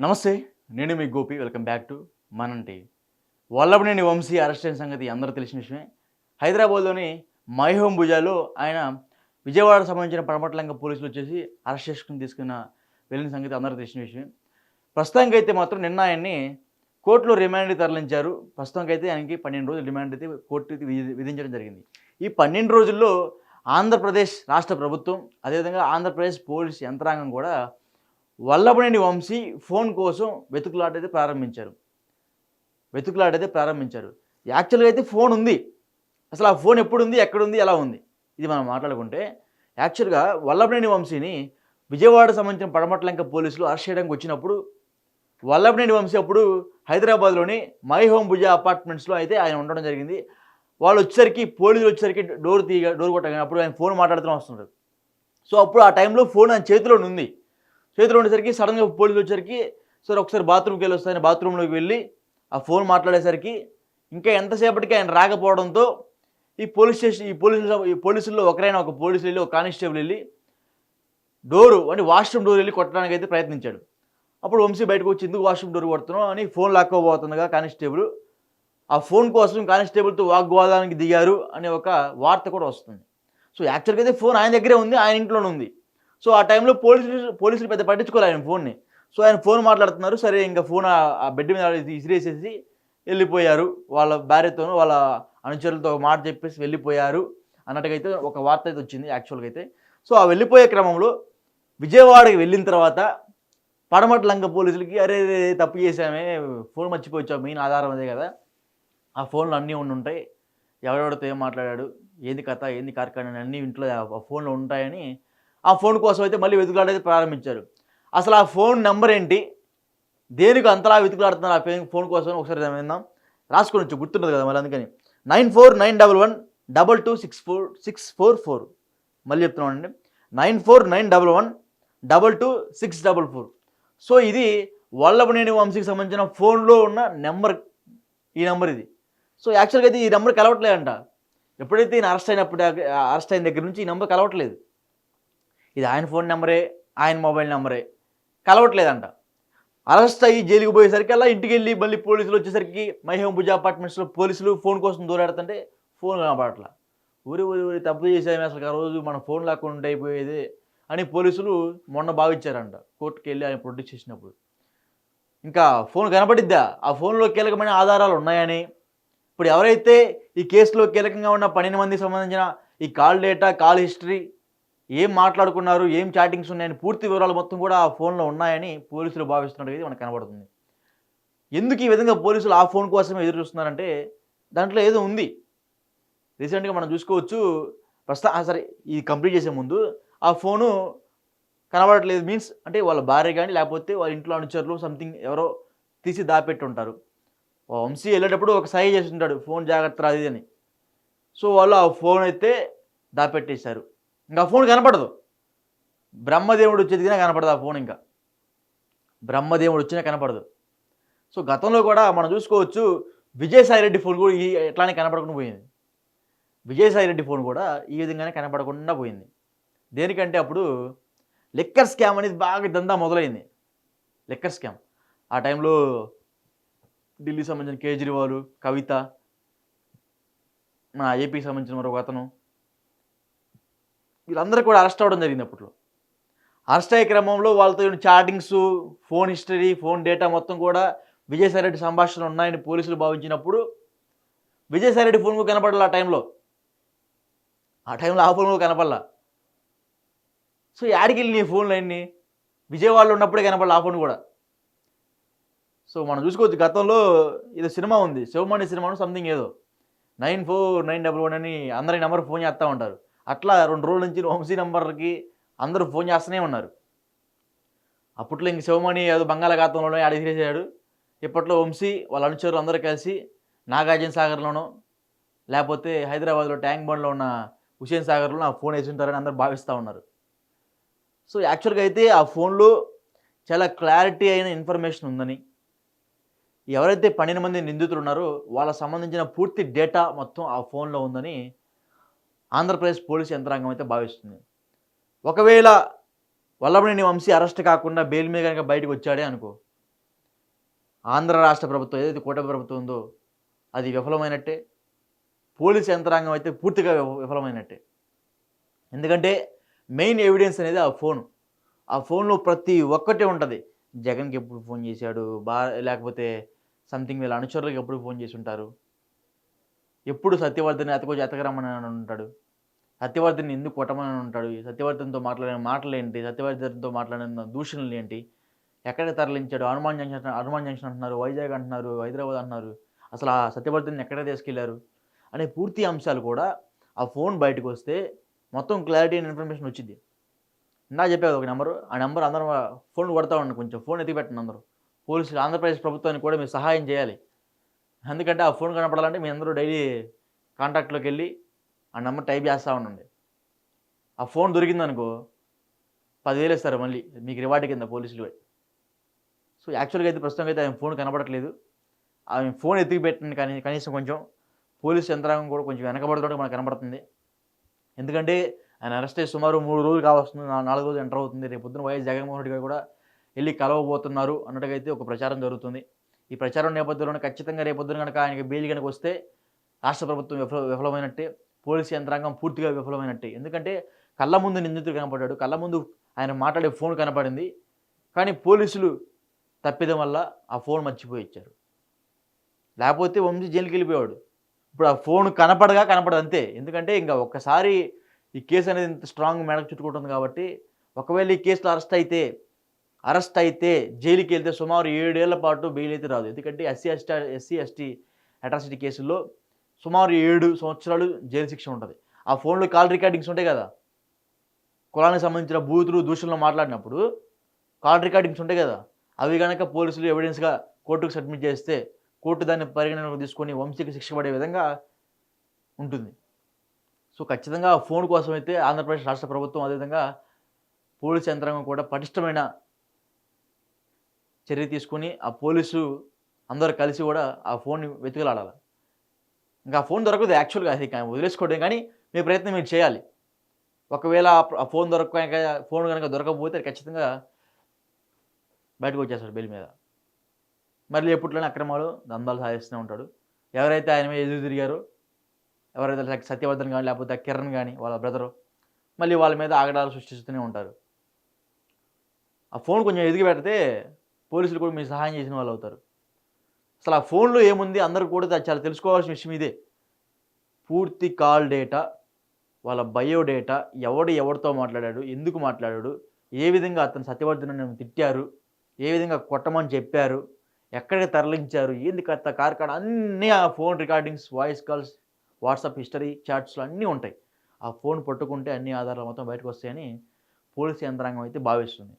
నమస్తే నేను మీ గోపి వెల్కమ్ బ్యాక్ టు మనంటి. వల్లభనేని వంశీ అరెస్ట్ అయిన సంగతి అందరూ తెలిసిన విషయమే. హైదరాబాద్లోని మైహోం భుజాలో ఆయన విజయవాడకు సంబంధించిన పడమట్లంక పోలీసులు వచ్చేసి అరెస్ట్ చేసుకుని తీసుకున్న వెళ్ళిన సంగతి అందరూ తెలిసిన విషయమే. ప్రస్తుతానికి అయితే మాత్రం నిన్న ఆయన్ని కోర్టులో రిమాండ్ తరలించారు. ప్రస్తుతానికి అయితే ఆయనకి పన్నెండు రోజులు రిమాండ్ అయితే కోర్టు విధి- విధించడం జరిగింది. ఈ పన్నెండు రోజుల్లో ఆంధ్రప్రదేశ్ రాష్ట్ర ప్రభుత్వం అదేవిధంగా ఆంధ్రప్రదేశ్ పోలీస్ యంత్రాంగం కూడా వల్లభనేని వంశీ ఫోన్ కోసం వెతుకులాట అయితే ప్రారంభించారు. వెతుకులాట అయితే ప్రారంభించారు. యాక్చువల్గా అయితే ఫోన్ ఉంది. అసలు ఆ ఫోన్ ఎప్పుడు ఉంది ఎక్కడ ఉంది ఎలా ఉంది? ఇది మనం మాట్లాడుకుంటే యాక్చువల్గా వల్లభనేని వంశీని విజయవాడ సంబంధించిన పడమట్లంక పోలీసులు అరెస్ట్ చేయడానికి వచ్చినప్పుడు వల్లభనేని వంశీ అప్పుడు హైదరాబాద్లోని మై హోమ్ భుజ అపార్ట్మెంట్స్లో అయితే ఆయన ఉండడం జరిగింది. వాళ్ళు వచ్చేసరికి పోలీసులు వచ్చేసరికి డోర్ తీయ డోర్ కొట్టగానే అప్పుడు ఆయన ఫోన్ మాట్లాడుతూ వస్తున్నారు సో అప్పుడు ఆ టైంలో ఫోన్ ఆయన చేతిలో ఉంది చేతిలో ఉండేసరికి సడన్గా పోలీసులు వచ్చేసరికి సరే ఒకసారి బాత్రూమ్కి వెళ్ళి వస్తాయని బాత్రూంలోకి వెళ్ళి ఆ ఫోన్ మాట్లాడేసరికి ఇంకా ఎంతసేపటికి ఆయన రాకపోవడంతో ఈ పోలీస్ స్టేషన్ ఈ పోలీసులు ఈ పోలీసుల్లో ఒకరైనా ఒక పోలీసులు వెళ్ళి ఒక కానిస్టేబుల్ వెళ్ళి డోరు అంటే వాష్రూమ్ డోర్ వెళ్ళి కొట్టడానికి అయితే ప్రయత్నించాడు. అప్పుడు వంశీ బయటకు వచ్చి ఎందుకు వాష్రూమ్ డోర్ కొడుతున్నాం అని ఫోన్ లాక్కోబోతుండగా కానిస్టేబుల్ ఆ ఫోన్ కోసం కానిస్టేబుల్తో వాగ్వాదానికి దిగారు అనే ఒక వార్త కూడా వస్తుంది. సో యాక్చువల్గా అయితే ఫోన్ ఆయన దగ్గరే ఉంది ఆయన ఇంట్లోనే ఉంది. సో ఆ టైంలో పోలీసులు పోలీసులు పెద్ద పట్టించుకోవాలి ఆయన ఫోన్ని. సో ఆయన ఫోన్ మాట్లాడుతున్నారు. సరే ఇంకా ఫోన్ ఆ- బెడ్ మీద ఇసిరేసేసి వెళ్ళిపోయారు. వాళ్ళ భార్యతోనూ వాళ్ళ అనుచరులతో మాట చెప్పేసి వెళ్ళిపోయారు అన్నట్టుగా అయితే ఒక వార్త అయితే వచ్చింది యాక్చువల్గా అయితే. సో ఆ వెళ్ళిపోయే క్రమంలో విజయవాడకి వెళ్ళిన తర్వాత పడమటి లంక పోలీసులకి అరే రే, తప్పు చేసామే ఫోన్ మర్చిపోవచ్చావు మెయిన్ ఆధారం అదే కదా. ఆ ఫోన్లు అన్నీ ఉండి ఉంటాయి. ఎవడెవడితో ఏం మాట్లాడాడు ఏంది కథ ఏంది కార్ఖానా అన్నీ ఇంట్లో ఆ ఫోన్లో ఉంటాయని ఆ ఫోన్ కోసం అయితే మళ్ళీ వెతుకులాడైతే ప్రారంభించారు. అసలు ఆ ఫోన్ నెంబర్ ఏంటి? దేనికి అంతలా వెతుకులాడుతున్నారు ఆ ఫోన్ ఫోన్ కోసం? ఒకసారి విందాం. రాసుకొని వచ్చి గుర్తుంటుంది కదా మళ్ళీ అందుకని. Nine four nine double one double two six four six four four. మళ్ళీ చెప్తున్నాం అండి nine four nine double one double two six double four. So ఇది వల్లభనేని వంశీకి సంబంధించిన ఫోన్లో ఉన్న నెంబర్ ఈ నెంబర్ ఇది. సో యాక్చువల్గా అయితే ఈ నెంబర్ కలవట్లేదంట. ఎప్పుడైతే ఈయన అరెస్ట్ అయినప్పుడు అరెస్ట్ అయిన దగ్గర నుంచి ఈ నెంబర్ కలవట్లేదు. ఇది ఆయన ఫోన్ నెంబరే ఆయన మొబైల్ నెంబరే. కలవట్లేదంట. అరెస్ట్ అయ్యి జైలుకి పోయేసరికి అలా ఇంటికి వెళ్ళి మళ్ళీ పోలీసులు వచ్చేసరికి మైహోం అపార్ట్మెంట్స్లో పోలీసులు ఫోన్ కోసం దూరాడుతుంటే ఫోన్ కనపడట్లా ఊరి ఊరి ఊరి తప్పు చేసామే అసలు ఆ రోజు మన ఫోన్ లేకుండా అయిపోయేది అని పోలీసులు మొన్న భావించారంట. కోర్టుకి వెళ్ళి ఆయన ప్రొడ్యూస్ చేసినప్పుడు. ఇంకా ఫోన్ కనపడిద్దా? ఆ ఫోన్లో కీలకమైన ఆధారాలు ఉన్నాయని? ఇప్పుడు ఎవరైతే ఈ కేసులో కీలకంగా ఉన్న పన్నెండు మందికి సంబంధించిన ఈ కాల్ డేటా కాల్ హిస్టరీ ఏం మాట్లాడుకున్నారు ఏం చాటింగ్స్ ఉన్నాయని పూర్తి వివరాలు మొత్తం కూడా ఆ ఫోన్లో ఉన్నాయని పోలీసులు భావిస్తున్నట్టు మనకు కనబడుతుంది. ఎందుకు ఈ విధంగా పోలీసులు ఆ ఫోన్ కోసమే ఎదురు చూస్తున్నారంటే దాంట్లో ఏదో ఉంది. రీసెంట్గా మనం చూసుకోవచ్చు ప్రస్తుతం ఆ, సరే ఇది కంప్లీట్ చేసే ముందు ఆ ఫోను కనబడట్లేదు మీన్స్ అంటే వాళ్ళ భార్య కానీ లేకపోతే వాళ్ళ ఇంట్లో అనుచరులు సంథింగ్ ఎవరో తీసి దాపెట్టి ఉంటారు వంశీ వెళ్ళేటప్పుడు ఒక సహాయ చేసి ఉంటాడు ఫోన్ జాగ్రత్త రాదు అని. సో వాళ్ళు ఆ ఫోన్ అయితే దాపెట్టేశారు. ఇంకా ఫోన్ కనపడదు. బ్రహ్మదేవుడు వచ్చేదిగా కనపడదు ఆ ఫోన్ ఇంకా. బ్రహ్మదేవుడు వచ్చినా కనపడదు. సో గతంలో కూడా మనం చూసుకోవచ్చు విజయసాయిరెడ్డి ఫోన్ కూడా ఈ ఎట్లానే కనపడకుండా పోయింది. విజయసాయిరెడ్డి ఫోన్ కూడా ఈ విధంగానే కనపడకుండా పోయింది. దేనికంటే అప్పుడు లిక్కర్ స్కామ్ అనేది బాగా దందా మొదలైంది. Liquor scam. ఆ టైంలో ఢిల్లీ సంబంధించిన కేజ్రీవాల్ కవిత మన ఏపీకి సంబంధించిన మరొక అతను వీళ్ళందరూ కూడా అరెస్ట్ అవ్వడం జరిగింది అప్పట్లో. అరెస్ట్ అయ్యే క్రమంలో వాళ్ళతో chattings phone history phone data మొత్తం కూడా విజయసాయి రెడ్డి సంభాషణలు ఉన్నాయని పోలీసులు భావించినప్పుడు విజయసాయి రెడ్డి ఫోన్ కూడా కనపడాలి ఆ టైంలో. ఆ టైంలో ఆ ఫోన్ కూడా కనపడలా. సో యాడికి వెళ్ళి నీ ఫోన్లు అన్ని? విజయవాడలో ఉన్నప్పుడే కనపడాలి ఆ ఫోన్ కూడా. సో మనం చూసుకోవచ్చు గతంలో ఏదో సినిమా ఉంది. శివమణి సినిమాను సంథింగ్ ఏదో. Nine four nine double one అని అందరి నెంబర్ ఫోన్ చేస్తూ ఉంటారు. అట్లా రెండు రోజుల నుంచి వంశీ నెంబర్కి అందరూ ఫోన్ చేస్తూనే ఉన్నారు. అప్పట్లో ఇంక శివమణి ఏదో బంగాళాఖాతంలోనే ఆడ ఇప్పట్లో వంశీ వాళ్ళ అనుచరులు అందరూ కలిసి నాగార్జున సాగర్లోనో లేకపోతే హైదరాబాద్లో ట్యాంక్ బండ్లో ఉన్న హుసేన్ సాగర్లో ఆ ఫోన్ వేసింటారని అందరూ భావిస్తూ ఉన్నారు. సో యాక్చువల్గా అయితే ఆ ఫోన్లో చాలా క్లారిటీ అయిన ఇన్ఫర్మేషన్ ఉందని. ఎవరైతే పన్నెండు మంది నిందితులు ఉన్నారో వాళ్ళకి సంబంధించిన పూర్తి డేటా మొత్తం ఆ ఫోన్లో ఉందని ఆంధ్రప్రదేశ్ పోలీస్ యంత్రాంగం అయితే భావిస్తుంది. ఒకవేళ వల్లభనేని వంశీ అరెస్ట్ కాకుండా బెయిల్ మీద కనుక బయటకు వచ్చాడే అనుకో ఆంధ్ర రాష్ట్ర ప్రభుత్వం ఏదైతే కూటమి ప్రభుత్వం ఉందో అది విఫలమైనట్టే పోలీస్ యంత్రాంగం అయితే పూర్తిగా విఫలమైనట్టే. ఎందుకంటే మెయిన్ ఎవిడెన్స్ అనేది ఆ ఫోన్. ఆ ఫోన్లో ప్రతి ఒక్కటి ఉంటుంది. జగన్కి ఎప్పుడు ఫోన్ చేశాడు బా లేకపోతే సంథింగ్ వీళ్ళ అనుచరులకు ఎప్పుడు ఫోన్ చేసి ఉంటారు. ఎప్పుడు సత్యవర్ధన్ అతకొచ్చి ఎతకరమ్మని అని ఉంటాడు? సత్యవర్ధన్ ఎందుకు కొట్టమని ఉంటాడు? సత్యవర్ధన్తో మాట్లాడిన మాటలు ఏంటి? సత్యవర్ధన్తో మాట్లాడిన దూషణలు ఏంటి? ఎక్కడ తరలించాడు? హనుమాన్ జంక్షన్ హనుమాన్ జంక్షన్ అంటున్నారు వైజాగ్ అంటున్నారు హైదరాబాద్ అంటున్నారు. అసలు ఆ సత్యవర్ధన్ ఎక్కడ తీసుకెళ్ళారు? అనే పూర్తి అంశాలు కూడా ఆ ఫోన్ బయటకు వస్తే మొత్తం క్లారిటీ అండ్ ఇన్ఫర్మేషన్ వచ్చింది. ఇందా చెప్పేది ఒక నెంబరు ఆ నెంబర్ అందరం ఫోన్ కొడతా ఉండండి కొంచెం. ఫోన్ ఎత్తిపెట్టండి అందరూ. పోలీసులు ఆంధ్రప్రదేశ్ ప్రభుత్వానికి కూడా మీరు సహాయం చేయాలి. ఎందుకంటే ఆ ఫోన్ కనపడాలంటే మీ అందరూ డైలీ కాంటాక్ట్లోకి వెళ్ళి ఆ నెంబర్ టైప్ చేస్తూ ఉండండి. ఆ ఫోన్ దొరికిందనుకో పదివేలు ఇస్తారు మళ్ళీ మీకు రివార్డ్ కింద పోలీసులు సో యాక్చువల్గా అయితే ప్రస్తుతం అయితే ఆమె ఫోన్ కనపడట్లేదు. ఆమె ఫోన్ ఎత్తికి పెట్టండి కానీ కనీసం కొంచెం పోలీస్ యంత్రాంగం కూడా కొంచెం వెనకబడుతుంటే మనకు కనబడుతుంది ఎందుకంటే ఆయన అరెస్ట్ అయ్యి సుమారు మూడు రోజులు కావస్తుంది నాలుగు రోజులు ఎంటర్ అవుతుంది. రేపు పొద్దున వైఎస్ జగన్మోహన్ రెడ్డి గారు కూడా వెళ్ళి కలవబోతున్నారు అన్నట్టుగా అయితే ఒక ప్రచారం జరుగుతుంది. ఈ ప్రచారం నేపథ్యంలోనే ఖచ్చితంగా రేపొద్దున కనుక ఆయనకి బెయిల్ కనుక వస్తే రాష్ట్ర ప్రభుత్వం విఫల విఫలమైనట్టే పోలీస్ యంత్రాంగం పూర్తిగా విఫలమైనట్టే. ఎందుకంటే కళ్ళ ముందు నిందితుడు కనపడ్డాడు కళ్ళ ముందు ఆయన మాట్లాడే ఫోన్ కనపడింది కానీ పోలీసులు తప్పిదం వల్ల ఆ ఫోన్ మర్చిపోయి ఇచ్చారు. లేకపోతే వంశీ జైలుకి వెళ్ళిపోయాడు. ఇప్పుడు ఆ ఫోన్ కనపడగా కనపడదు అంతే. ఎందుకంటే ఇంకా ఒక్కసారి ఈ కేసు అనేది ఇంత స్ట్రాంగ్ మెడకు చుట్టుకుంటుంది కాబట్టి ఒకవేళ ఈ కేసులో అరెస్ట్ అయితే అరెస్ట్ అయితే జైలుకి వెళ్తే సుమారు ఏడేళ్ళ పాటు బెయిల్ అయితే రాదు. ఎందుకంటే SC ST SC ST atrocity కేసుల్లో సుమారు ఏడు సంవత్సరాలు జైలు శిక్ష ఉంటుంది. ఆ ఫోన్లో కాల్ రికార్డింగ్స్ ఉంటాయి కదా? కులానికి సంబంధించిన బూతులు దూషణలు మాట్లాడినప్పుడు కాల్ రికార్డింగ్స్ ఉంటాయి కదా? అవి కనుక పోలీసులు ఎవిడెన్స్గా కోర్టుకు సబ్మిట్ చేస్తే కోర్టు దాన్ని పరిగణనలోకి తీసుకొని వంశీకి శిక్ష పడే విధంగా ఉంటుంది. సో ఖచ్చితంగా ఆ ఫోన్ కోసం అయితే ఆంధ్రప్రదేశ్ రాష్ట్ర ప్రభుత్వం అదేవిధంగా పోలీస్ యంత్రాంగం కూడా పటిష్టమైన చర్య తీసుకొని ఆ పోలీసు అందరు కలిసి కూడా ఆ ఫోన్ని వెతుకలాడాలి. ఇంకా ఆ ఫోన్ దొరకదు యాక్చువల్గా అది వదిలేసుకోవడం కానీ మీ ప్రయత్నం మీరు చేయాలి. ఒకవేళ ఆ- ఫోన్ దొరక ఫోన్ కనుక దొరకకపోతే ఖచ్చితంగా బయటకు వచ్చేస్తాడు బెయిల్ మీద. మళ్ళీ ఎప్పట్లోనే అక్రమాలు దందాలు సాధిస్తూనే ఉంటాడు. ఎవరైతే ఆయన మీద ఎదురు తిరిగారో ఎవరైతే సత్యవర్ధన్ కానీ లేకపోతే కిరణ్ కానీ వాళ్ళ బ్రదరు మళ్ళీ వాళ్ళ మీద ఆగడాలు సృష్టిస్తూనే ఉంటారు. ఆ ఫోన్ కొంచెం ఎదిగి పెడితే పోలీసులు కూడా మీకు సహాయం చేసిన వాళ్ళు అవుతారు. అసలు ఆ ఫోన్లో ఏముంది? అందరూ కూడా చాలా తెలుసుకోవాల్సిన విషయం ఇదే. పూర్తి కాల్ డేటా వాళ్ళ బయో డేటా ఎవడు ఎవరితో మాట్లాడాడు ఎందుకు మాట్లాడాడు ఏ విధంగా అతను సత్యవర్ధన్ తిట్టారు ఏ విధంగా కొట్టమని చెప్పారు ఎక్కడికి తరలించారు ఏంది కథ కార్కాడ అన్నీ ఆ phone recordings voice calls WhatsApp history చాట్స్లో అన్నీ ఉంటాయి. ఆ ఫోన్ పట్టుకుంటే అన్ని ఆధారాలు మొత్తం బయటకు వస్తాయని పోలీసు యంత్రాంగం అయితే భావిస్తుంది.